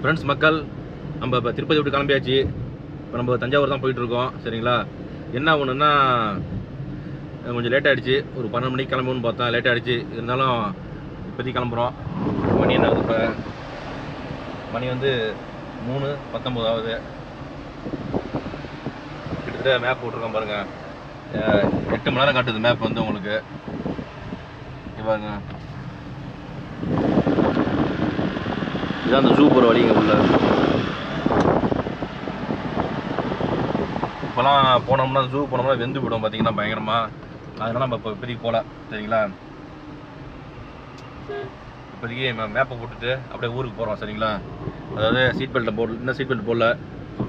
Friends மக்கள் நம்ம இப்போ திருப்பதி விட்டு கிளம்பியாச்சு. இப்போ நம்ம தஞ்சாவூர் தான் போயிட்டுருக்கோம். சரிங்களா? என்ன ஒன்றுன்னா கொஞ்சம் லேட் ஆகிடுச்சு ஒரு பன்னெண்டு மணிக்கு கிளம்பணும்னு பார்த்தோம் லேட் ஆகிடுச்சு இருந்தாலும் இப்போதைக்கு கிளம்புறோம். மணி என்ன ஆகுது இப்போ? மணி வந்து மூணு பத்தொம்போது ஆகுது. கிட்டத்தட்ட மேப் போட்டிருக்கோம் பாருங்கள் எட்டு மணி நேரம் காட்டுது மேப் வந்து உங்களுக்கு. இங்க இதுதான் அந்த ஜூ போகிற வழிங்க உள்ள. இப்போலாம் போனோம்னா ஜூ போனோம்னா வெந்து விடும் பார்த்தீங்கன்னா பயங்கரமாக அதனால் நம்ம இப்போ இப்போதைக்கு போகல சரிங்களா? இப்போதைக்கு மேப்பை போட்டுட்டு அப்படியே ஊருக்கு போகிறோம் சரிங்களா? அதாவது சீட் பெல்ட்டை போடல இன்னும் சீட் பெல்ட் போடல.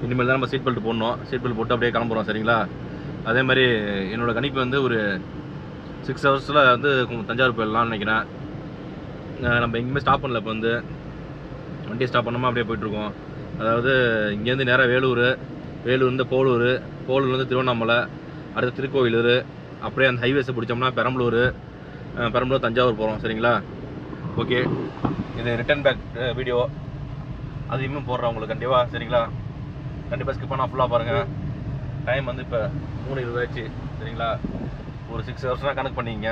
இனிமேல் தான் நம்ம சீட் பெல்ட் போடணும். சீட் பெல்ட் போட்டு அப்படியே கிளம்புறோம் சரிங்களா? அதே மாதிரி என்னோடய கணிப்பு வந்து ஒரு சிக்ஸ் ஹவர்ஸில் வந்து தஞ்சாவூர் போயிடலாம்னு நினைக்கிறேன். நம்ம எங்கேயுமே ஸ்டாப் பண்ணல இப்போ வந்து. வண்டியை ஸ்டாப் பண்ணாமல் அப்படியே போயிட்டுருக்கோம். அதாவது இங்கேருந்து நேராக வேலூர் வேலூர்லேருந்து போலூர் போலூர்லேருந்து திருவண்ணாமலை அடுத்து திருக்கோவிலூர் அப்படியே அந்த ஹைவேஸை பிடிச்சோம்னா பெரம்பலூர் பெரம்பலூர் தஞ்சாவூர் போகிறோம் சரிங்களா? ஓகே இது ரிட்டர்ன் பேக் வீடியோ அதையுமே போடுறேன் உங்களுக்கு கண்டிப்பாக சரிங்களா? கண்டிப்பாக ஸ்கிப் பண்ணால் ஃபுல்லாக பாருங்கள் டைம் வந்து இப்போ மூணு இருபதாச்சு சரிங்களா? ஒரு சிக்ஸ் ஹவர்ஸ்னால் கணக்கு பண்ணிங்க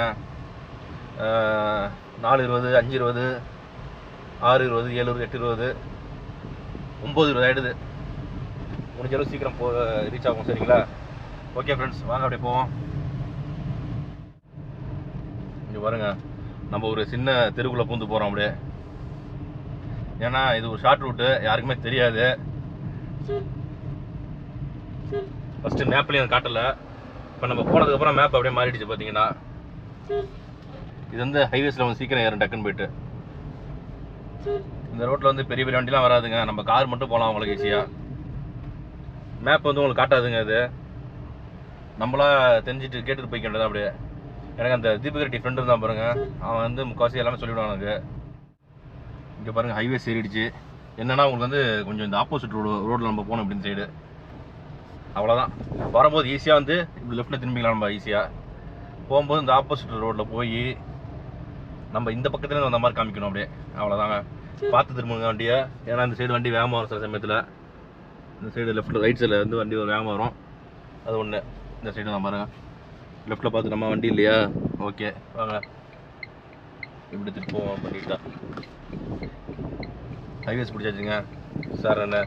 நாலு இருபது அஞ்சு இருபது ஆறு இருபது ஏழு இருபது எட்டு இருபது ஒம்பது இருபது ஆகிடுது முடிஞ்சளவு சீக்கிரம் போ ரீச் ஆகும் சரிங்களா? ஓகே ஃப்ரெண்ட்ஸ் வாங்க அப்படியே போவோம். இங்கே பாருங்க. நம்ம ஒரு சின்ன தெருக்குள்ளே பூந்து போகிறோம் அப்படியே. ஏன்னா இது ஒரு ஷார்ட் ரூட்டு யாருக்குமே தெரியாது. ஃபஸ்ட்டு மேப்லேயும் காட்டலை. இப்போ நம்ம போனதுக்கப்புறம் மேப் அப்படியே மாறிடுச்சு பார்த்தீங்கன்னா இது வந்து ஹைவேஸில் வந்து சீக்கிரம் ஏறும் டக்குன்னு போயிட்டு. இந்த ரோட்டில் வந்து பெரிய பெரிய வண்டிலாம் வராதுங்க. நம்ம கார் மட்டும் போகலாம் உங்களுக்கு ஈஸியாக மேப் வந்து உங்களுக்கு காட்டாதுங்க அது நம்மளா தெரிஞ்சுட்டு கேட்டுட்டு போய்க்க வேண்டியது அப்படியே. எனக்கு அந்த தீபக் ரெட்டி ஃப்ரெண்டு இருந்தான் பாருங்க. அவன் வந்து முக்கால்வாசி எல்லாமே சொல்லிவிடுவான் எனக்கு. இங்கே பாருங்கள் ஹைவேஸ் ஏறிடுச்சு என்னென்னா உங்களுக்கு வந்து கொஞ்சம் இந்த ஆப்போசிட் ரோடு ரோட்டில் நம்ம போகணும் அப்படின்னு சைடு அவ்வளோதான் வரும்போது ஈஸியாக வந்து இப்படி லெஃப்ட்டில் திரும்பிக்கலாம் நம்ம ஈஸியாக போகும்போது இந்த ஆப்போசிட் ரோட்டில் போய் நம்ம இந்த பக்கத்துல வந்த மாதிரி காமிக்கணும் அப்படியே. அவ்வளோதாங்க பார்த்து திரும்புங்க வண்டியை. ஏன்னா இந்த சைடு வண்டி வேகமாக வரும் சில சமயத்தில். இந்த சைடு லெஃப்ட்டில் ரைட் சைடில் வந்து வண்டி ஒரு வேகமாக வரும். அது ஒன்று இந்த சைடு நான் பாருங்க. லெஃப்ட்டில் பார்த்து நம்ம வண்டி இல்லையா? ஓகே வாங்க. இப்படி திருப்போம் போவோம் பண்ணிட்டா ஹைவேஸ் பிடிச்சாச்சுங்க. சார் என்ன?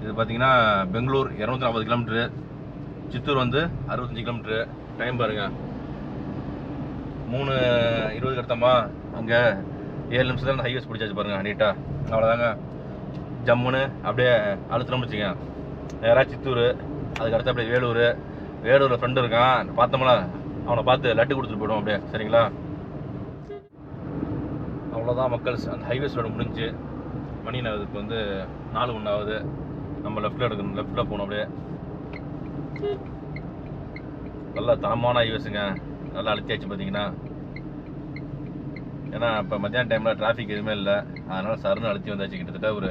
இது பார்த்தீங்கன்னா பெங்களூர் இரநூத்தி நாற்பது கிலோமீட்ரு சித்தூர் வந்து அறுபத்தஞ்சி கிலோமீட்ரு டைம் பாருங்கள் மூணு இருபது எடுத்தோமா அங்கே ஏழு நிமிஷத்தில் அந்த ஹைவேஸ் பிடிச்சாச்சு பாருங்க நீட்டாக அவ்வளோதாங்க ஜம்முன்னு அப்படியே அழுத்தணும் வச்சுங்க நேராக சித்தூர் அதுக்கு அடுத்து அப்படியே வேலூர். வேலூரில் ஃப்ரெண்டு இருக்கான் பார்த்தோம்ல அவனை பார்த்து லட்டு கொடுத்துட்டு போயிடும் அப்படியே சரிங்களா? அவ்வளோதான் மக்கள் அந்த ஹைவேஸ் ரோடு முடிஞ்சு மணி அதுக்கு வந்து நாலு ஒன்று ஆகுது. நம்ம லெஃப்ட்டில் எடுக்கணும் லெஃப்ட்டில் போகணும் அப்படியே. நல்லா தரமான ஹைவேஸுங்க நல்லா அழுத்தியாச்சு பார்த்தீங்கன்னா ஏன்னா இப்போ மத்தியான டைமில் டிராஃபிக் எதுவுமே இல்லை. அதனால் சருன்னு அழுத்தி வந்தாச்சு. கிட்டத்தட்ட ஒரு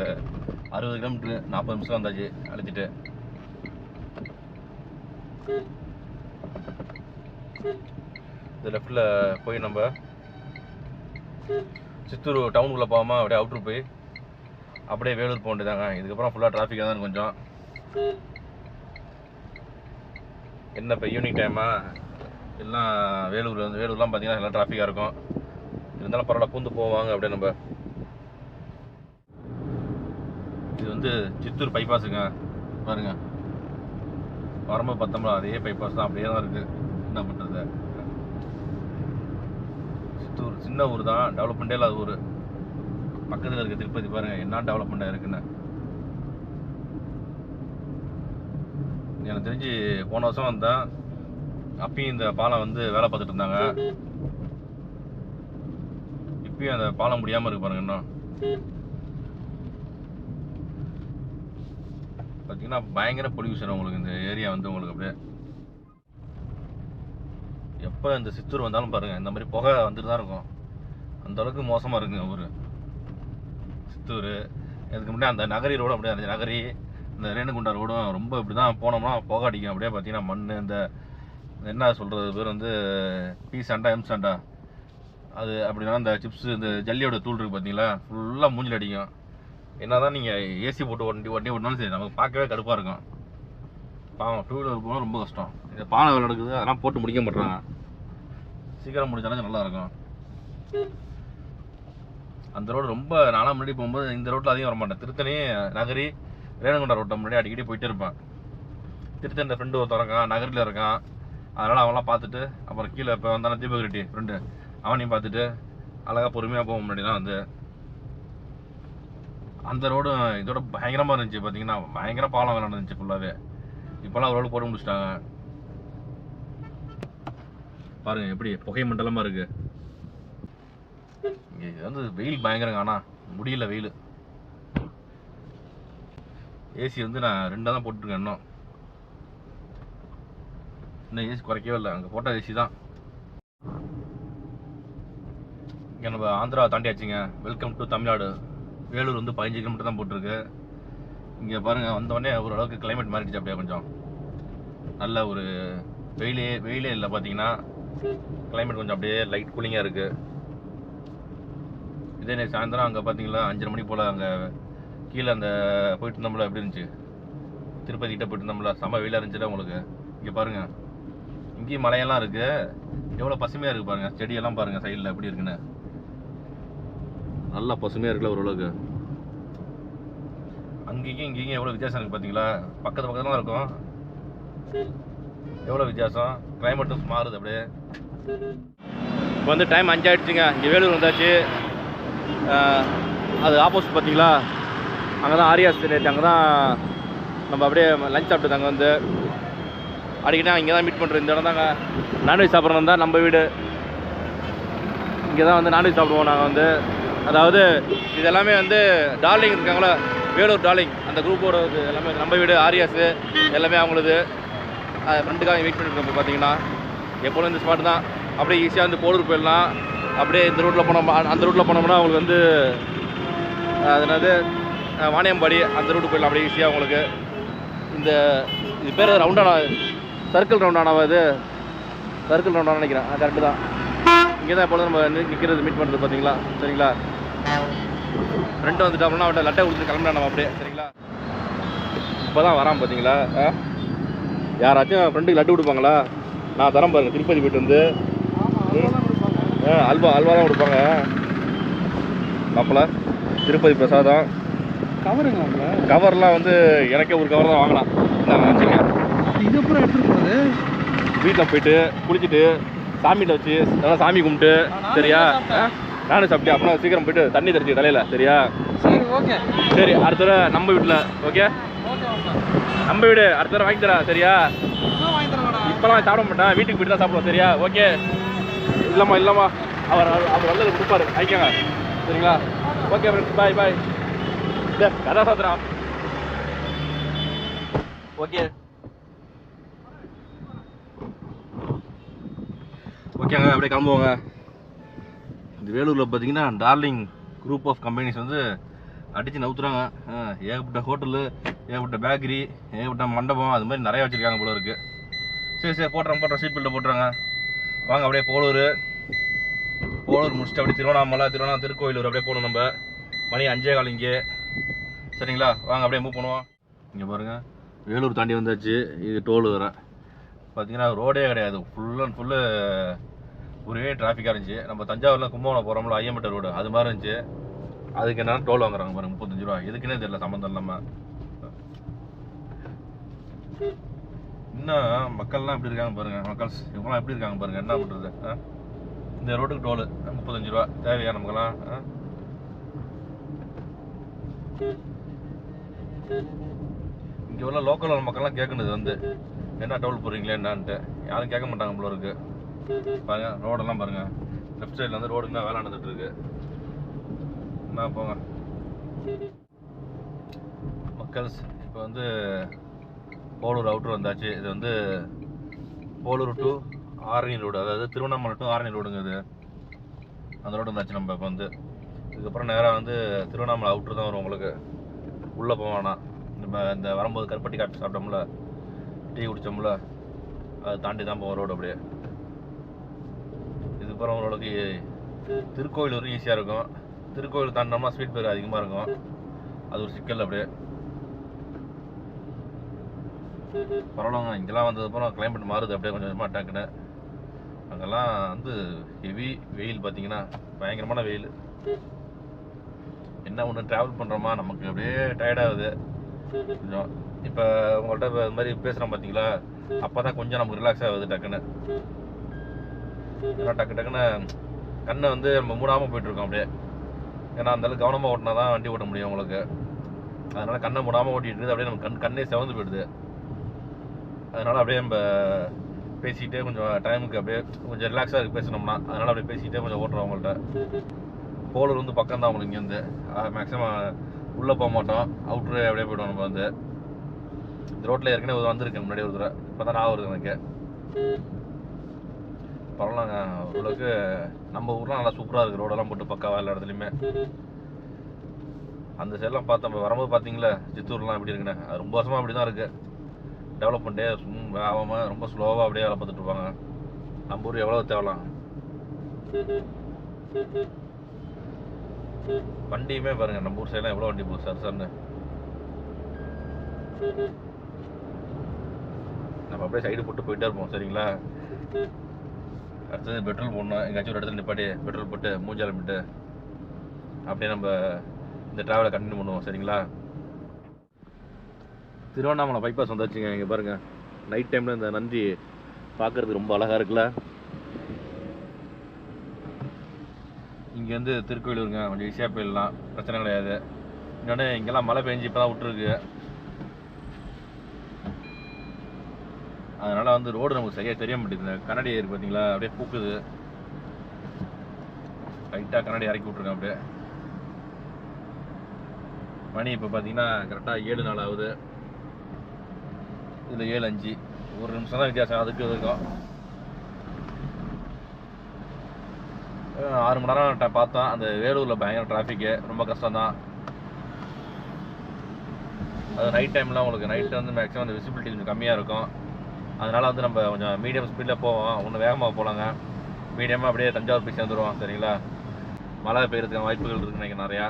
அறுபது கிலோமீட்ரு நாற்பது நிமிஷம் வந்தாச்சு. அழுத்திட்டு. இந்த லெஃப்டில் போய் நம்ம சித்தூர் டவுனுக்குள்ளே போகாமல் அப்படியே அவுட்ரு போய் அப்படியே வேலூர் போக வேண்டியதாங்க இதுக்கப்புறம் ஃபுல்லாக டிராஃபிக்காக தான் கொஞ்சம். என்ன இப்போ ஈவினிங் டைமாக எல்லாம் வேலூர் வந்து வேலூர்லாம் பார்த்தீங்கன்னா எல்லாம் டிராஃபிக்காக இருக்கும். இருந்தாலும் பரவாயில்ல பூந்து போவாங்க அப்படியே நம்ம. இது வந்து சித்தூர் பைபாஸுங்க பாருங்க. வரம்பு பார்த்தோம்னா அதே பைபாஸ் தான். அப்படியே தான் இருக்குது என்ன பண்ணுறது சித்தூர் சின்ன ஊர் தான். டெவலப்மெண்ட்டே இல்லாத ஊர். பக்கத்தில் இருக்க திருப்பதி பாருங்கள் என்ன டெவலப்மெண்ட்டாக இருக்குன்னு. எனக்கு தெரிஞ்சு போன வருஷம் வந்தேன். அப்பயும் இந்த பாலம் வந்து வேலை பார்த்துட்டு இருந்தாங்க. இப்பயும் அந்த பாலம் முடியாமல் இருக்கு பாருங்க இன்னும். பார்த்தீங்கன்னா பயங்கர பொல்யூஷன் உங்களுக்கு இந்த ஏரியா வந்து உங்களுக்கு அப்படியே. எப்போ இந்த சித்தூர் வந்தாலும் பாருங்க இந்த மாதிரி புகை வந்துட்டு தான் இருக்கும். அந்த அளவுக்கு மோசமாக இருக்குங்க ஊர். சித்தூர். இதுக்கு முன்னாடி அந்த நகரி ரோடு அப்படியே அந்த நகரி இந்த ரேணுகுண்டா ரோடும் ரொம்ப இப்படி தான் போனோம்னா புகை அடிக்கும். அப்படியே பார்த்தீங்கன்னா மண் இந்த என்ன சொல்கிறது பேர் வந்து பி சாண்டா எம் சண்டா. அது அப்படின்னா அந்த சிப்ஸ் இந்த ஜல்லியோட தூள் இருக்குது பார்த்தீங்களா ஃபுல்லாக மூஞ்சில் அடிக்கும். என்ன தான் நீங்கள் ஏசி போட்டு ஒண்டி ஒண்டி ஓட்டினாலும் சரி நமக்கு பார்க்கவே கடுப்பாக இருக்கும். பாவம் டூ வீலர் போனால் ரொம்ப கஷ்டம். இந்த பானை வேலை நடக்குது அதெல்லாம் போட்டு முடிக்க மாட்றாங்க. சீக்கிரம் முடிச்சாலும் நல்லா இருக்கும் அந்த ரோடு ரொம்ப நாளாக முன்னாடி போகும்போது இந்த ரோட்டில் அதிகம் வர மாட்டேன் திருத்தணி நகரி ரேணுகுண்டா ரோட்டை முன்னாடி அடிக்கடி போயிட்டே இருப்பேன். திருத்தணி ஃப்ரெண்டு ஒருத்தர் இருக்கான் நகரில் இருக்கான். அதனால் அவன்லாம் பார்த்துட்டு அப்புறம் கீழே இப்போ வந்தானே தீபக் ரெட்டி ஃப்ரெண்டு அவனையும் பார்த்துட்டு அழகாக பொறுமையாக போக முன்னாடிலாம் வந்து அந்த ரோடு இதோட பயங்கரமாக இருந்துச்சு. பார்த்தீங்கன்னா பயங்கர பாலம் வேலை இருந்துச்சு ஃபுல்லாகவே இப்போலாம் ரோடு போட்டு முடிச்சிட்டாங்க. பாருங்கள் எப்படி புகை மண்டலமாக இருக்குது இங்கே வந்து வெயில் பயங்கரங்க ஆனால் முடியல வெயில். ஏசி வந்து நான் ரெண்டாக தான் போட்டுருக்கேன் இன்னும். இன்னும் ஏசி குறைக்கவே இல்லை. அங்கே போட்ட ஏசி தான். நம்ம Andhra தாண்டியாச்சுங்க. Welcome to Tamil Nadu. Vellore வந்து பதினஞ்சு கிலோமீட்டர் தான் போட்டிருக்கு. இங்கே பாருங்கள் வந்தோடனே ஓரளவுக்கு கிளைமேட் மாறிடுச்சு அப்படியே கொஞ்சம். நல்ல ஒரு வெயிலே வெயிலே இல்லை பார்த்தீங்கன்னா. கிளைமேட் கொஞ்சம் அப்படியே லைட் கூலிங்காக இருக்குது இதே நேற்று சாயந்தரம் அங்கே பார்த்தீங்களா அஞ்சரை மணி போல் அங்கே கீழே அந்த போயிட்டு இருந்தோம்ல எப்படி இருந்துச்சு? திருப்பதி கிட்ட போயிட்டு இருந்தோம்ல செம்ம வெயிலாக இருந்துச்சுல உங்களுக்கு. இங்கே பாருங்கள் இங்கேயும் மலையெல்லாம் இருக்குது எவ்வளோ பசுமையாக இருக்குது பாருங்கள் செடியெல்லாம் பாருங்கள் சைடில் எப்படி இருக்குன்னு. நல்லா பசுமையாக இருக்குல்ல ஓரளவுக்கு அங்கேயும் இங்கேயும் எவ்வளோ வித்தியாசம் இருக்குது பார்த்தீங்களா பக்கத்து பக்கத்துல தான் இருக்கும். எவ்வளோ வித்தியாசம்? கிளைமேட்டும் மாறுது அப்படியே. இப்போ வந்து டைம் அஞ்சாயிடுச்சுங்க இங்கே வேலூர் வந்தாச்சு. அது ஆப்போசிட் பார்த்தீங்களா அங்கே தான் ஆரியா ஸ்டேட் அங்கே தான் நம்ம அப்படியே லஞ்ச் சாப்பிட்டு அங்கே வந்து. அடிக்கடி இங்கே தான் மீட் பண்ணுறோம் இந்த இடம் தாங்க நான்வெஜ் சாப்பிட்றோம் தான் நம்ம வீடு. இங்கே தான் வந்து நான்வெஜ் சாப்பிடுவோம் நாங்கள் வந்து. அதாவது இது எல்லாமே வந்து டார்லிங் இருக்காங்களா வேலூர் டார்லிங். அந்த குரூப்போட இது எல்லாமே நம்ம வீடு ஆரியாஸு எல்லாமே அவங்களது. ஃப்ரெண்டுக்காக வெயிட் பண்ணிட்டு பார்த்தீங்கன்னா எப்போதும் இந்த ஸ்பாட் தான். அப்படியே ஈஸியாக வந்து போலூர் போயிடலாம். அப்படியே இந்த ரூட்டில் போனோம் அந்த ரூட்டில் போனோம்னா அவங்களுக்கு வந்து அது வாணியம்பாடி அந்த ரூட்டு போயிடலாம். அப்படியே ஈஸியாக உங்களுக்கு. இந்த இது பேர் ரவுண்டானா சர்க்கிள் ரவுண்டானாவா இது? சர்க்கிள் ரவுண்டானா நினைக்கிறேன். கரெக்டு தான். இங்கே தான் எப்பொழுதும் நம்ம நிற்கிறது மீட் பண்ணுறது பார்த்தீங்களா சரிங்களா? ஃப்ரெண்டு வந்துட்டோம்னா அவட்ட லட்டை கொடுத்து கிளம்பினா நம்ம அப்படியே சரிங்களா? இப்போ தான் வரான் பார்த்தீங்களா ஆ? யாராச்சும் ஃப்ரெண்டுக்கு லட்டு கொடுப்பாங்களா? நான் தரேன் பாருங்க திருப்பதி போயிட்டு வந்து. ஆ அல்வா அல்வா தான் கொடுப்பாங்க. அப்பல திருப்பதி பிரசாதம். கவருங்க கவர்லாம் வந்து எனக்கே ஒரு கவர் தான் வாங்கலாம் நான் வச்சுங்க. இது அப்புறம் எடுத்துட்டு போறது? வீட்டில் போயிட்டு குளிச்சுட்டு சாமிகிட்ட வச்சு நல்லா சாமி கும்பிட்டு சரியா? நானும் சாப்பிட்டேன் அப்புறம் சீக்கிரம் போயிட்டு தண்ணி தெரிச்சு தலையில சரியா? சரி ஓகே. சரி அடுத்த தடவை நம்ம வீட்டில் ஓகே? நம்ம வீடு அடுத்த தடவை வாங்கி தரா சரியா? இப்போலாம் சாப்பிட மாட்டேன் வீட்டுக்கு போயிட்டு தான் சாப்பிடுவோம் சரியா? ஓகே? இல்லைம்மா இல்லைம்மா. அவர் அவர் நல்லது கொடுப்பாரு வாங்கிக்கோங்க. சரிங்களா? ஓகே ஃப்ரெண்ட்ஸ் பாய் பாய் கதா சாத்திரா ஓகே. ஓகேங்க அப்படியே கிளம்புவாங்க. இந்த வேலூரில் பார்த்தீங்கன்னா டார்லிங் குரூப் ஆஃப் கம்பெனிஸ் வந்து அடித்து நவுத்துறாங்க. ஏகப்பட்ட ஹோட்டலு ஏகப்பட்ட பேக்கரி ஏகப்பட்ட மண்டபம் அது மாதிரி நிறைய வச்சுருக்காங்க போல இருக்குது சரி சரி போட்டுறாங்க போட்டுறேன் சீட் பெல்ட்டை போட்டுறாங்க. வாங்க அப்படியே போலூர். போலூர் முடிச்சுட்டு அப்படியே திருவண்ணாமலை திருவண்ணா திருக்கோயிலூர் அப்படியே போகணும் நம்ம. மணி அஞ்சே கால் இங்கே. சரிங்களா? வாங்க அப்படியே மூவ் பண்ணுவோம். இங்கே பாருங்க வேலூர் தாண்டி வந்தாச்சு. இது டோல் வர. பார்த்தீங்கன்னா ரோடே கிடையாது. ஃபுல் அண்ட் ஃபுல்லு ஒரே டிராஃபிக்காக இருந்துச்சு. நம்ம தஞ்சாவூரில் கும்பகோணம் போகிறோம்ல ஐயம்பட்ட ரோடு அது மாதிரி இருந்துச்சு. அதுக்கு என்னென்னா டோல் வாங்குறாங்க பாருங்க முப்பத்தஞ்சு ரூபா எதுக்குன்னே தெரியல சம்மந்தம் இல்லாமல் இன்னும் மக்கள்லாம் எப்படி இருக்காங்க பாருங்க மக்கள் இவங்கலாம் எப்படி இருக்காங்க பாருங்க என்ன பண்ணுறது ஆ? இந்த ரோட்டுக்கு டோலு முப்பத்தஞ்சு ரூபா தேவையா நமக்குலாம் ஆ? உள்ள லோக்கல் மக்கள்லாம் கேட்கணுது வந்து என்ன டோல் போடுறீங்களே என்னான்ட்டு? யாரும் கேட்க மாட்டாங்க போல இருக்குது பாருங்க ரோடெல்லாம் பாருங்க. லெஃப்ட் சைடில் வந்து ரோடு தான் வேலை நடந்துட்டு இருக்கு. என்ன போங்க. மக்கள்ஸ் இப்போ வந்து போலூர் அவுட்ரு வந்தாச்சு. இது வந்து போலூர் டு ஆரணி ரோடு அதாவது திருவண்ணாமலை டு ஆரணி ரோடுங்க இது. அந்த ரோடு வந்தாச்சு நம்ம இப்போ வந்து. இதுக்கப்புறம் நேராக வந்து திருவண்ணாமலை அவுட்ரு தான் வரும் உங்களுக்கு. உள்ளே போக நம்ம இந்த வரும்போது கருப்பட்டி காட்டு சாப்பிட்டோம்ல. டீ குடித்தோம்ல அதை தாண்டி தான் போவோம் ரோடு அப்படியே. இதுக்கப்புறம் திருக்கோயில் திருக்கோயிலூர் ஈஸியாக இருக்கும். திருக்கோயில் தாண்டினோம்னா ஸ்பீட் பேர் அதிகமாக இருக்கும். அது ஒரு சிக்கல் அப்படியே. பரவாயில்லங்க. இங்கெல்லாம் வந்ததுக்கப்புறம் கிளைமேட் மாறுது. அப்படியே கொஞ்சம் கொஞ்சமாக டக்குன்னு. அங்கெல்லாம் வந்து ஹெவி வெயில் பார்த்தீங்கன்னா பயங்கரமான வெயில். என்ன ஒன்று ட்ராவல் பண்ணுறோமா நமக்கு அப்படியே டயர்டாகுது கொஞ்சம். இப்போ உங்கள்கிட்ட இப்போ மாதிரி பேசுகிறோம் பார்த்தீங்களா? அப்போ தான் கொஞ்சம் நமக்கு ரிலாக்ஸ் ஆகுது டக்குன்னு. ஏன்னா டக்கு டக்குன்னு கண்ணை வந்து நம்ம மூடாமல் போயிட்டுருக்கோம் அப்படியே. ஏன்னா அந்தளவுக்கு கவனமாக ஓட்டினா தான் வண்டி ஓட்ட முடியும் உங்களுக்கு. அதனால் கண்ணை மூடாமல் ஓட்டிட்டு அப்படியே நம்ம கண் கண்ணே செவந்து போயிடுது. அதனால் அப்படியே நம்ம பேசிக்கிட்டே கொஞ்சம் டைமுக்கு அப்படியே கொஞ்சம் ரிலாக்ஸாக இருக்கு பேசணும்னா. அதனால் அப்படியே பேசிக்கிட்டே கொஞ்சம் ஓட்டுறோம் அவங்கள்ட்ட போலூர் வந்து பக்கம் தான் அவங்களுக்கு இங்கேருந்து மேக்ஸிமம் உள்ளே போக மாட்டோம். அவுட்ரு அப்படியே போய்டுவோம் நம்ம வந்து. இந்த ரோட்டில் ஏற்கனவே ஒரு வந்திருக்கேன் முன்னாடி ஒரு தடவை. இப்போ தான் நான் வருது எனக்கு. பரவாயில்லங்க. ஓரளவுக்கு நம்ம ஊர்லாம் நல்லா சூப்பராக இருக்குது ரோடெல்லாம் போட்டு பக்காவா எல்லா இடத்துலையுமே. அந்த சைடெலாம் பார்த்தோம். இப்போ வரும்போது பார்த்தீங்களா? சித்தூர்லாம் எப்படி இருக்குண்ணே அது ரொம்ப வருஷமாக அப்படி தான் இருக்குது டெவலப்மெண்ட்டே ஆகாமல் ரொம்ப ஸ்லோவாக அப்படியே வேலை பார்த்துட்டு இருப்பாங்க. நம்ம ஊர் எவ்வளோ தேவலாம்? வண்டியுமே பாருங்க. நம்ம ஊர் சைட்லாம் எவ்வளோ வண்டி போகுது? சார் சார்னு. நம்ம அப்படியே சைடு போட்டு போயிட்டே இருப்போம். சரிங்களா? அடுத்தது பெட்ரோல் போடணும். எங்கேயாச்சும் ஒரு இடத்துல நிப்பாட்டி பெட்ரோல் போட்டு மூஞ்சால் விட்டு அப்படியே நம்ம இந்த ட்ராவலை கண்டினியூ பண்ணுவோம். சரிங்களா? திருவண்ணாமலை பைபாஸ் வந்தாச்சுங்க இங்கே பாருங்கள் நைட் டைமில் இந்த நந்தி பார்க்கறதுக்கு ரொம்ப அழகாக இருக்குல்ல? இங்கேருந்து திருக்கோயிலூருங்க. கொஞ்சம் ஈஸியாக போயிடலாம். பிரச்சனை கிடையாது. இன்னொன்று இங்கெல்லாம் மழை பெஞ்சு இப்போ தான் விட்டுருக்கு அதனால வந்து ரோடு நமக்கு சரியாக தெரிய மாட்டேங்குது. கண்ணாடி ஏறி பார்த்தீங்களா அப்படியே பூக்குது. லைட்டாக கண்ணாடி இறக்கி விட்ருக்கேன் அப்படியே. மணி இப்போ பார்த்தீங்கன்னா கரெக்டாக ஏழு நாள் ஆகுது. இதில் ஏழு அஞ்சு. ஒரு நிமிஷம் தான் வித்தியாசம். அதுக்கு இருக்கும் ஆறு மணி நேரம் ட- பார்த்தோம் அந்த வேலூரில் பயங்கர டிராஃபிக்கு ரொம்ப கஷ்டம் தான் அது நைட் டைமில் உங்களுக்கு நைட்டு வந்து மேக்ஸிமம் அந்த விசிபிலிட்டி கொஞ்சம் கம்மியாக இருக்கும். அதனால் வந்து நம்ம கொஞ்சம் மீடியம் ஸ்பீடில் போவோம். ஒன்று வேகமாக போகலாங்க மீடியமாக அப்படியே தஞ்சாவூர் போய் சேர்ந்துருவோம் சரிங்களா? மழை பெய்யறதுக்கு வாய்ப்புகள் இருக்குது நினைக்கிறேன் நிறையா.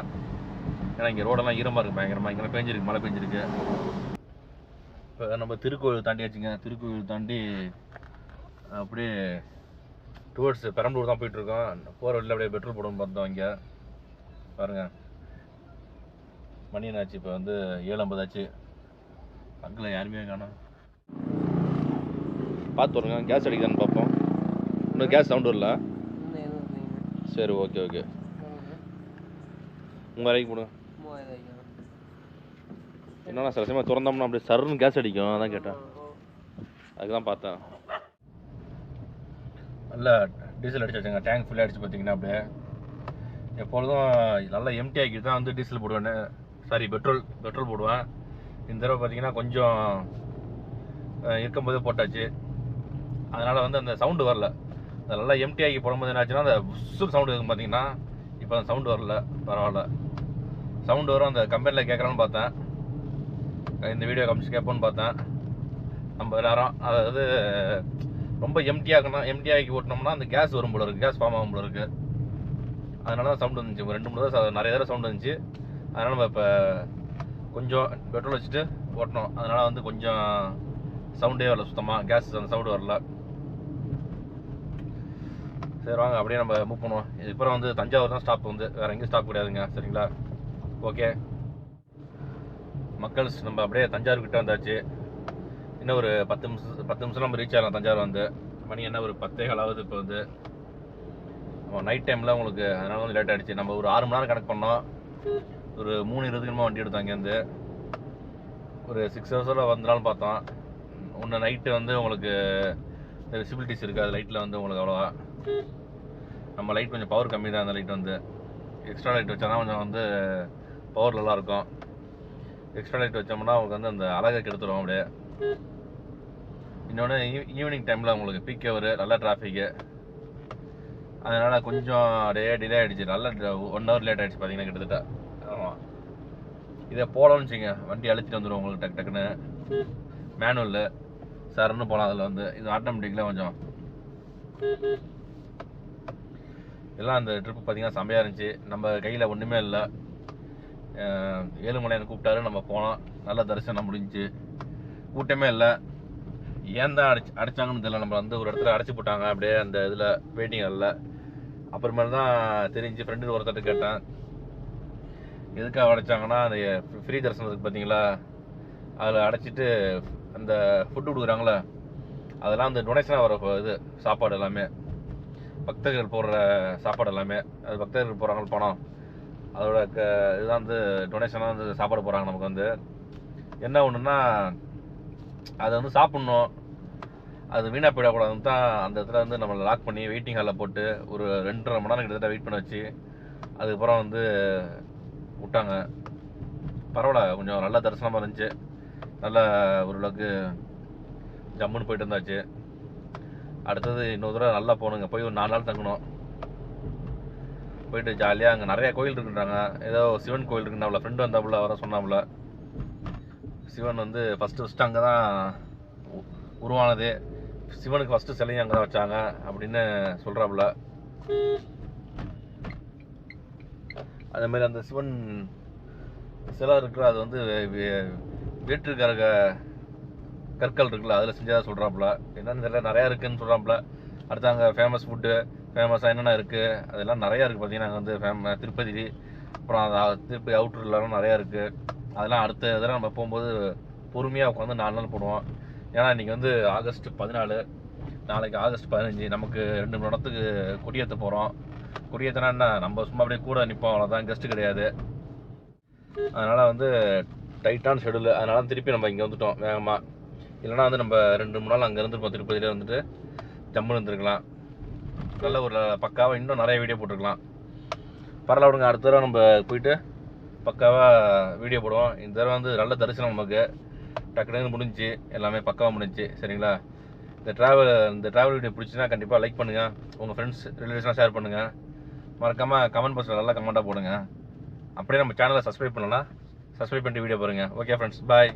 ஏன்னா இங்கே ரோடெல்லாம் ஈரமாக இருக்குது பயங்கரமாக இங்கே பெஞ்சிருக்கு மழை பெஞ்சிருக்கு. இப்போ நம்ம திருக்கோயில் தாண்டி வச்சுங்க திருக்கோயில் தாண்டி அப்படியே டுவர்ட்ஸ் பெரம்பலூர் தான் போயிட்டுருக்கோம். போகிற வழியில் அப்படியே பெட்ரோல் போடணும்னு பார்த்தோம் இங்கே. பாருங்கள் மணி என்னாச்சு? இப்போ வந்து ஏழு ஐம்பது ஆச்சு. யாருமே காணோம். பார்த்து வருங்க. கேஸ் அடிக்குதான்னு பார்ப்போம். இன்னும் கேஸ் சவுண்ட் வரல. சரி ஓகே ஓகே உங்கள் வரைக்கும் ஐயா என்னன்னா சில சமயம் திறந்தோம்னா அப்படியே சருன்னு கேஸ் அடிக்கும். அதான் கேட்டேன். அதுக்கு தான் பார்த்தேன். நல்லா டீசல் அடிச்சு வச்சுங்க. டேங்க் ஃபுல்லாக அடிச்சு பார்த்தீங்கன்னா அப்படியே. எப்பொழுதும் நல்லா எம்டி ஆக்கிட்டு தான் வந்து டீசல் போடுவேன். சாரி பெட்ரோல் பெட்ரோல் போடுவேன். இந்த தடவை பார்த்தீங்கன்னா கொஞ்சம் இருக்கும்போதே போட்டாச்சு. அதனால் வந்து அந்த சவுண்டு வரல. அது நல்லா எம்டி ஆக்கி போடும்போது என்னாச்சுன்னா அந்த சுர் சவுண்டு இருக்கும் பார்த்தீங்கன்னா இப்போ அந்த சவுண்டு வரல. பரவாயில்ல. சவுண்டு வரும் அந்த கம்பெனியில் கேட்குறான்னு பார்த்தேன். இந்த வீடியோ காமிச்சு கேட்போன்னு பார்த்தேன். நம்ம நேரம் அதாவது ரொம்ப எம்டி ஆக்கணும் எம்டி ஆக்கி ஓட்டினோம்னா அந்த கேஸ் வரும் போல இருக்கு. கேஸ் ஃபார்ம் ஆகும் போல இருக்கு. அதனால தான் சவுண்டு வந்துச்சு. ஒரு ரெண்டு மூணு தடவை நிறைய தடவை சவுண்டு வந்துச்சு. அதனால் நம்ம இப்போ கொஞ்சம் பெட்ரோல் வச்சுட்டு ஓட்டினோம் அதனால் வந்து கொஞ்சம் சவுண்டே வரல சுத்தமாக கேஸ் அந்த சவுண்டு வரல. சரி வாங்க அப்படியே நம்ம மூவ் பண்ணுவோம். இதுக்கப்புறம் வந்து தஞ்சாவூர் தான் ஸ்டாப் வந்து. வேறு எங்கேயும் ஸ்டாப் கிடையாதுங்க சரிங்களா? ஓகே மக்கள்ஸ் நம்ம அப்படியே தஞ்சாவூர் கிட்ட வந்தாச்சு. இன்னும் ஒரு பத்து நிமிஷம் பத்து நிமிஷம் நம்ம ரீச் ஆகலாம் தஞ்சாவூர் வந்து. மணி என்ன ஒரு பத்தே காலாவது இப்போ வந்து. நைட் டைமில் உங்களுக்கு அதனால வந்து லேட் ஆகிடுச்சு நம்ம ஒரு ஆறு மணி நேரம் கணக்கு பண்ணோம். ஒரு மூணு இருபதுக்கு வண்டி எடுத்தோம் இங்கேருந்து ஒரு சிக்ஸ் ஹவர்ஸில் வந்தாலும் பார்த்தோம். ஒன்று நைட்டு வந்து உங்களுக்கு விசிபிலிட்டிஸ் இருக்காது லைட்டில் வந்து உங்களுக்கு அவ்வளோவா. நம்ம லைட் கொஞ்சம் பவர் கம்மி தான் அந்த லைட் வந்து எக்ஸ்ட்ரா லைட் வச்சா கொஞ்சம் வந்து பவர் நல்லா இருக்கும் எக்ஸ்ட்ரா லைட் வச்சோம்னா உங்களுக்கு வந்து அந்த அழகை கெடுத்துரும் அப்படியே. இன்னொன்று ஈவினிங் டைமில் உங்களுக்கு பீக் ஹவர் நல்ல டிராஃபிக்கு அதனால் கொஞ்சம் அப்படியே டிலே ஆகிடுச்சு நல்ல ஒன் ஹவர் லேட் ஆகிடுச்சு பார்த்தீங்கன்னா கிட்டத்தட்ட. ஆமாம் இதை போகலாம்னு வச்சுங்க வண்டி அழைச்சிட்டு வந்துடும் உங்களுக்கு டக்கு டக்குன்னு. மேனுவலில் சரன்னு போகலாம் அதில் வந்து. இது ஆட்டோமேட்டிக்கில் கொஞ்சம். எல்லாம் அந்த ட்ரிப்பு பார்த்தீங்கன்னா செம்மையாக இருந்துச்சு. நம்ம கையில் ஒன்றுமே இல்லை. அஹ், கூப்பிட்டாரு. நம்ம போனோம். நல்ல தரிசனம் முடிஞ்சு. கூட்டமே இல்லை. ஏன் தான் அடிச்சு அடைச்சாங்கன்னு தெரியல. நம்ம வந்து ஒரு இடத்துல அடைச்சி போட்டாங்க. அப்படியே அந்த இதில் வெயிட்டிங் ஹாலில் அப்புறமேல தான் தெரிஞ்சு ஃப்ரெண்டு ஒருத்தர் கேட்டேன். எதுக்காக அடைச்சாங்கன்னா அந்த ஃப்ரீ தரிசனத்துக்கு பார்த்தீங்களா அதில் அடைச்சிட்டு அந்த ஃபுட்டு கொடுக்குறாங்களே அதெல்லாம் அந்த டொனேஷனாக வர இது சாப்பாடு எல்லாமே. பக்தர்கள் போடுற சாப்பாடு எல்லாமே. அது பக்தர்கள் போகிறாங்க பணம் அதோட க இதுதான் வந்து டொனேஷனாக வந்து சாப்பாடு போகிறாங்க நமக்கு வந்து. என்ன ஒன்றுன்னா அதை வந்து சாப்பிட்ணும். அது வீணாக போயிடக்கூடாதுன்னு தான் அந்த இடத்துல வந்து நம்மளை லாக் பண்ணி வெயிட்டிங் ஹாலில் போட்டு ஒரு ரெண்டரை மணி நேரம் கிட்டத்தட்ட வெயிட் பண்ண வச்சு அதுக்கப்புறம் வந்து விட்டாங்க. பரவாயில்ல கொஞ்சம் நல்ல தரிசனமாக இருந்துச்சு. நல்ல ஓரளவுக்கு ஜம்முன்னு போயிட்டு இருந்தாச்சு அடுத்தது இன்னொரு தடவை நல்லா போகணுங்க போய் ஒரு நாலு நாள் தங்கணும். போயிட்டு ஜாலியாக அங்கே நிறைய கோயில் இருக்குன்றாங்க. ஏதோ சிவன் கோயில் இருக்குன்னாப்புல ஃப்ரெண்டு வந்தாப்புல வர சொன்னாப்புல. சிவன் வந்து ஃபஸ்ட்டு ஃபஸ்ட்டு அங்கே தான் உருவானது. சிவனுக்கு ஃபஸ்ட்டு சிலையும் அங்கே தான் வச்சாங்க அப்படின்னு சொல்கிறாப்புல அதே மாதிரி அந்த சிவன் சிலை இருக்கிற அது வந்து வேற்றுக்காரக வேற்றுக்கரக கற்கள் இருக்குல்ல அதில் செஞ்சதாக சொல்கிறாப்புல என்னென்னு தெரியல நிறையா இருக்குதுன்னு சொல்கிறாப்புல அடுத்து அங்கே ஃபேமஸ் ஃபுட்டு ஃபேமஸாக என்னென்ன இருக்குது அதெல்லாம் நிறையா இருக்குது பார்த்தீங்கன்னா அங்கே வந்து ஃபேம திருப்பதி அப்புறம் அது திருப்பதி அவுட்டர்லாம் நிறையா இருக்குது அதெல்லாம் அடுத்த இதெல்லாம் நம்ம போகும்போது பொறுமையாக உட்காந்து நாலு நாள் போடுவோம். ஏன்னா இன்றைக்கி வந்து ஆகஸ்ட் பதினாலு. நாளைக்கு ஆகஸ்ட் பதினஞ்சு. நமக்கு ரெண்டு மணி நேரத்துக்கு கொடியேற்ற போகிறோம் கொடியேற்றினா என்ன? நம்ம சும்மா அப்படியே கூட நிற்போம் அவ்வளோதான் கெஸ்ட்டு கிடையாது. அதனால் வந்து டைட்டான ஷெடியூல் அதனால திருப்பி நம்ம இங்கே வந்துட்டோம் வேகமாக இல்லைனா வந்து நம்ம ரெண்டு மூணு நாள் அங்கே இப்போ திருப்பதியில் வந்துட்டு ஜம்முன்னு இருந்திருக்கலாம். நல்ல ஒரு பக்காவாக இன்னும் நிறைய வீடியோ போட்டிருக்கலாம். பரவாயில்ல விடுங்க அடுத்த தடவை நம்ம போயிட்டு பக்காவாக வீடியோ போடுவோம். இந்த தடவை வந்து நல்ல தரிசனம் நமக்கு. டக்குனு முடிஞ்சுச்சு. எல்லாமே பக்காவாக முடிஞ்சுச்சு. சரிங்களா? இந்த ட்ராவல் இந்த ட்ராவல் வீடியோ பிடிச்சினா கண்டிப்பாக லைக் பண்ணுங்கள் உங்கள் ஃப்ரெண்ட்ஸ் ரிலேட்டிவ்ஸ்லாம் ஷேர் பண்ணுங்கள் மறக்காமல் கமெண்ட் பாக்ஸில் நல்லா கமெண்ட்டாக போடுங்க. அப்படியே நம்ம சேனலை சப்ஸ்கிரைப் பண்ணலாம். சப்ஸ்கிரைப் பண்ணிட்டு வீடியோ பாருங்கள் ஓகே ஃப்ரெண்ட்ஸ் பாய்